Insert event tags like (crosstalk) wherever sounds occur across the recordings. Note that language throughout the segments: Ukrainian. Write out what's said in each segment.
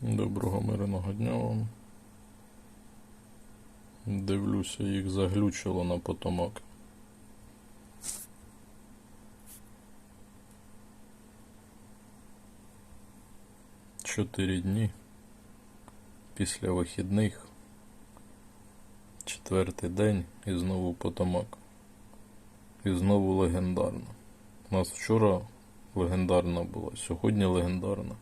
Доброго мирного дня вам. Дивлюся, їх заглючило на потомок. Чотири дні після вихідних. Четвертий день і знову потомок. І знову легендарно. У нас вчора легендарна була, сьогодні легендарна.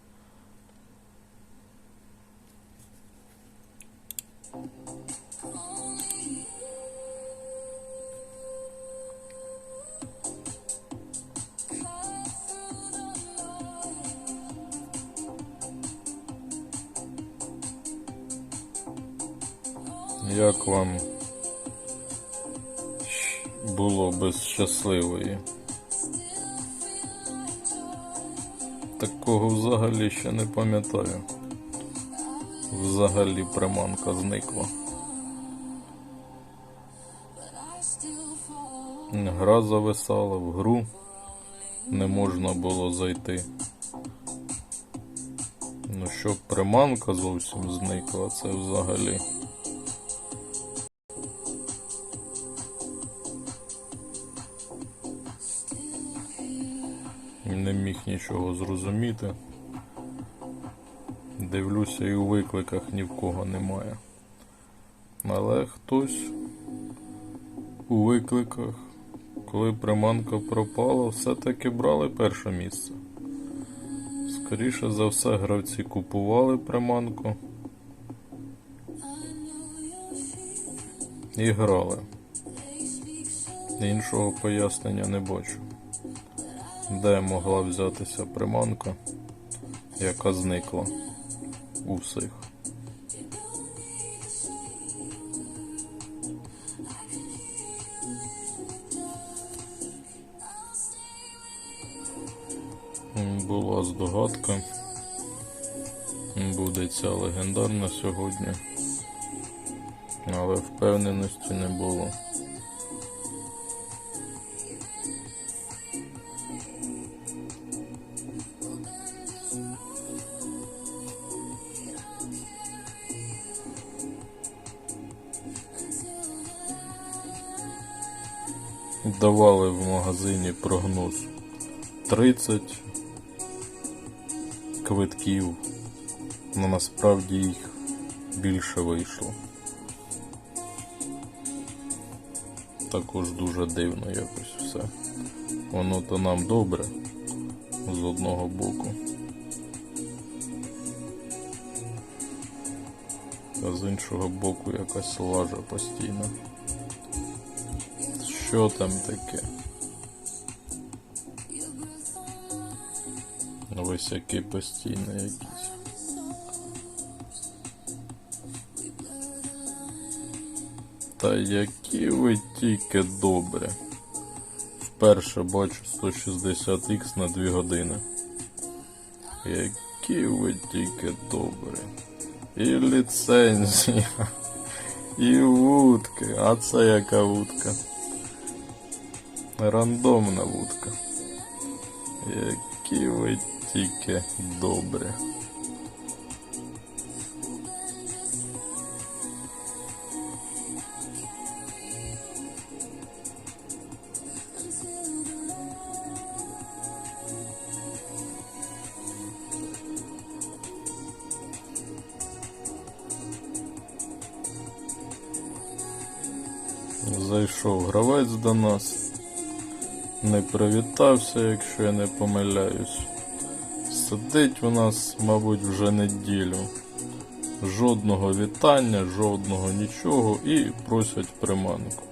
Як вам було без щасливої? Такого взагалі ще не пам'ятаю. Взагалі приманка зникла. Гра зависала в гру, не можна було зайти. Ну щоб приманка зовсім зникла, це взагалі. Нічого зрозуміти. Дивлюся, і у викликах ні в кого немає. Але хтось у викликах, коли приманка пропала, все-таки брали перше місце. Скоріше за все, гравці купували приманку і грали. Іншого пояснення не бачу. Де могла взятися приманка, яка зникла у всіх. Була здогадка. Буде ця легендарна сьогодні. Але впевненості не було. Давали в магазині прогноз 30 квитків, але насправді їх більше вийшло. Також дуже дивно якось все. Воно то нам добре з одного боку. А з іншого боку якась лажа постійно. Що там таке? Висяки постійно якісь. Та які ви тільки добре. Вперше бачу 160х на 2 години. Які ви тільки добре. І ліцензія, (laughs) і вудки. А це яка вудка? Рандомна вудка. Які ви тільки добре. Зайшов гравець до нас. Не привітався, якщо я не помиляюсь. Сидить у нас, мабуть, вже неділю. Жодного вітання, жодного нічого і просять приманку.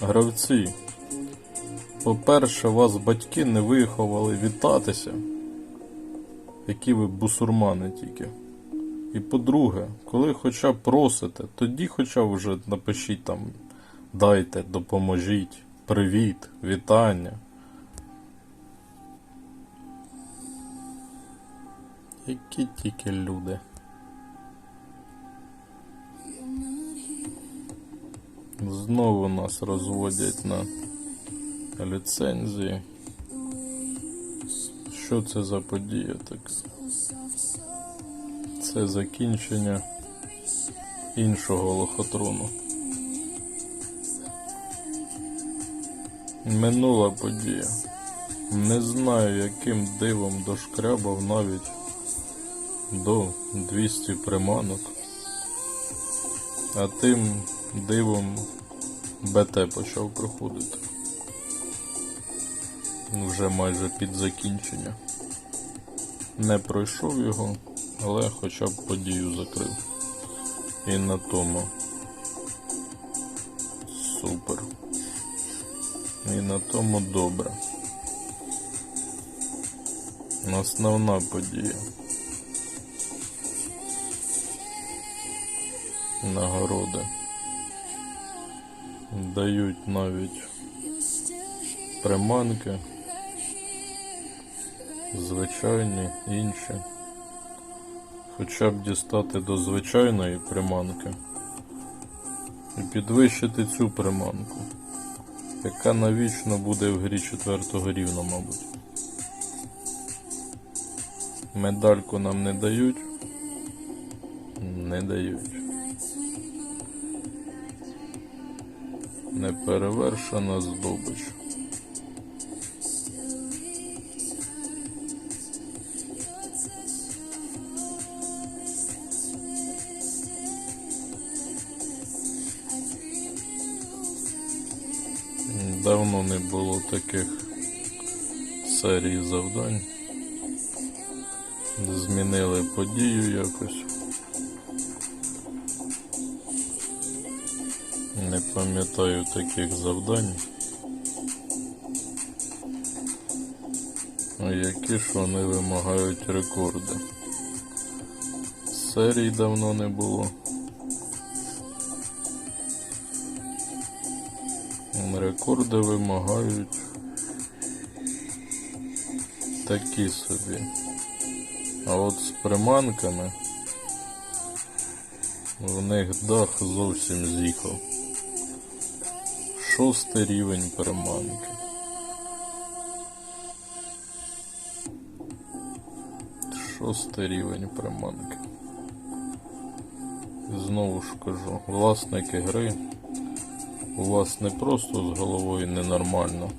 Гравці, по-перше, вас батьки не виховали вітатися, які ви бусурмани тільки. І по-друге, коли хоча просите, тоді хоча вже напишіть там дайте, допоможіть, привіт, вітання. Які тільки люди. Знову нас розводять на ліцензії. Що це за подія така? це закінчення іншого лохотрону. Минула подія. Не знаю, яким дивом дошкрябав навіть до 200 приманок. А тим дивом БТ почав проходити. Вже майже під закінчення. Не пройшов його, але хоча б подію закрив. І на тому супер. І на тому добре. Основна подія. Нагороди. Дають навіть приманки. Звичайні, інші. Хоча б дістати до звичайної приманки і підвищити цю приманку, яка навічно буде в грі четвертого рівня, мабуть. Медальку нам не дають. Не дають. Неперевершена здобич. Давно не було таких серій завдань. Змінили подію якось. Не пам'ятаю таких завдань. А які ж вони вимагають рекорди? Серій давно не було. Рекорди вимагають такі собі. А от з приманками в них дах зовсім з'їхав. Шостий рівень приманки. Шостий рівень приманки. Знову ж кажу, власники гри, у вас не просто з головою ненормально.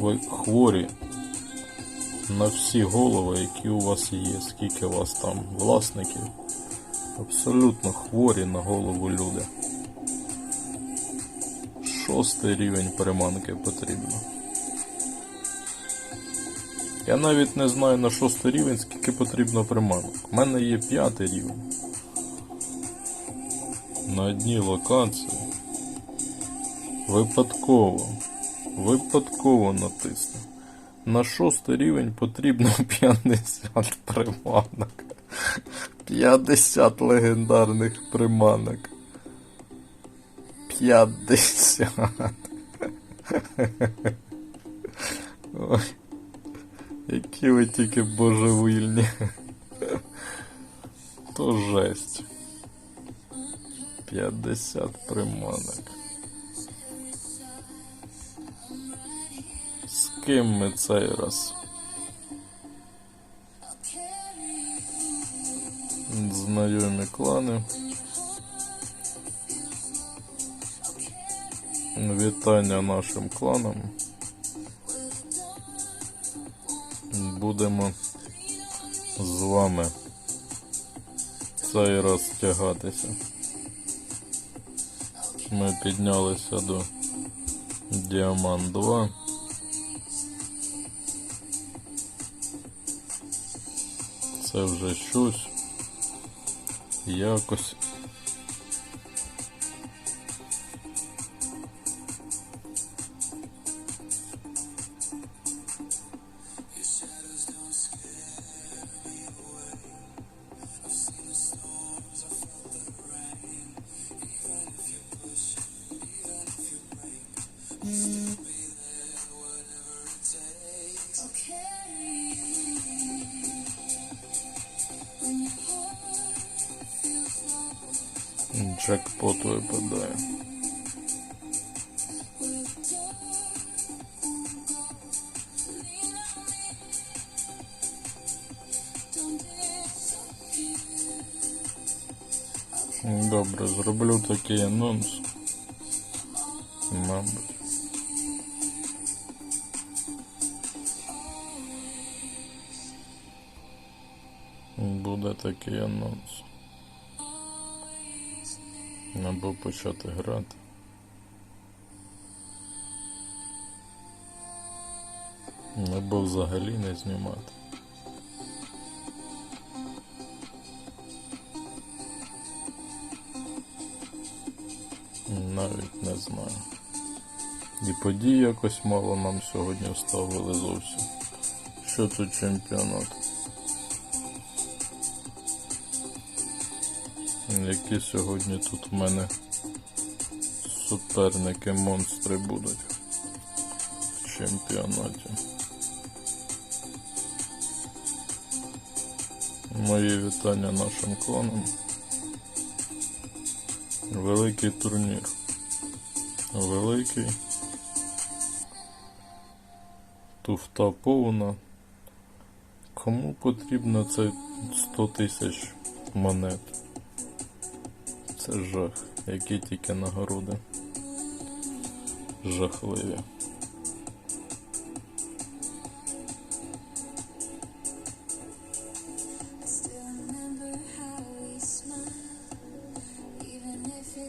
Ви хворі на всі голови, які у вас є, скільки у вас там власників. Абсолютно хворі на голову люди. Шостий рівень приманки потрібно. Я навіть не знаю на шостий рівень, скільки потрібно приманок. У мене є п'ятий рівень. На одній локації. Випадково. Випадково натиснув. На шостий рівень потрібно (laughs) 50 приманок. 50 легендарних приманок. 50. Ой. Які ви тільки божевільні. То жесть. 50 приманок. З ким ми цей раз? Знайомі клани. Вітання нашим кланам. Будемо з вами цей раз тягатися. Ми піднялися до Діамант 2. Це вже щось. Якось. Джекпот випадає. Добре, зроблю такий анонс. Мабуть. Буде такий анонс. Або почати грати. Або взагалі не знімати. Навіть не знаю. І подій якось мало нам сьогодні вставили зовсім. Що тут чемпіонат? Які сьогодні тут в мене суперники монстри будуть в чемпіонаті. Мої вітання нашим кланам. Великий турнір. Великий. Туфта повна. Кому потрібно це 100 тисяч монет? Це жах. Які тільки нагороди. Жахливі.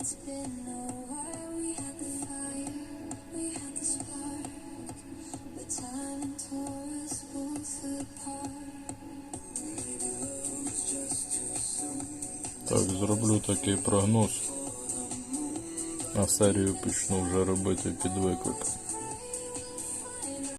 It's been a Так, зроблю такий прогноз. А серію почну вже робити під виклик.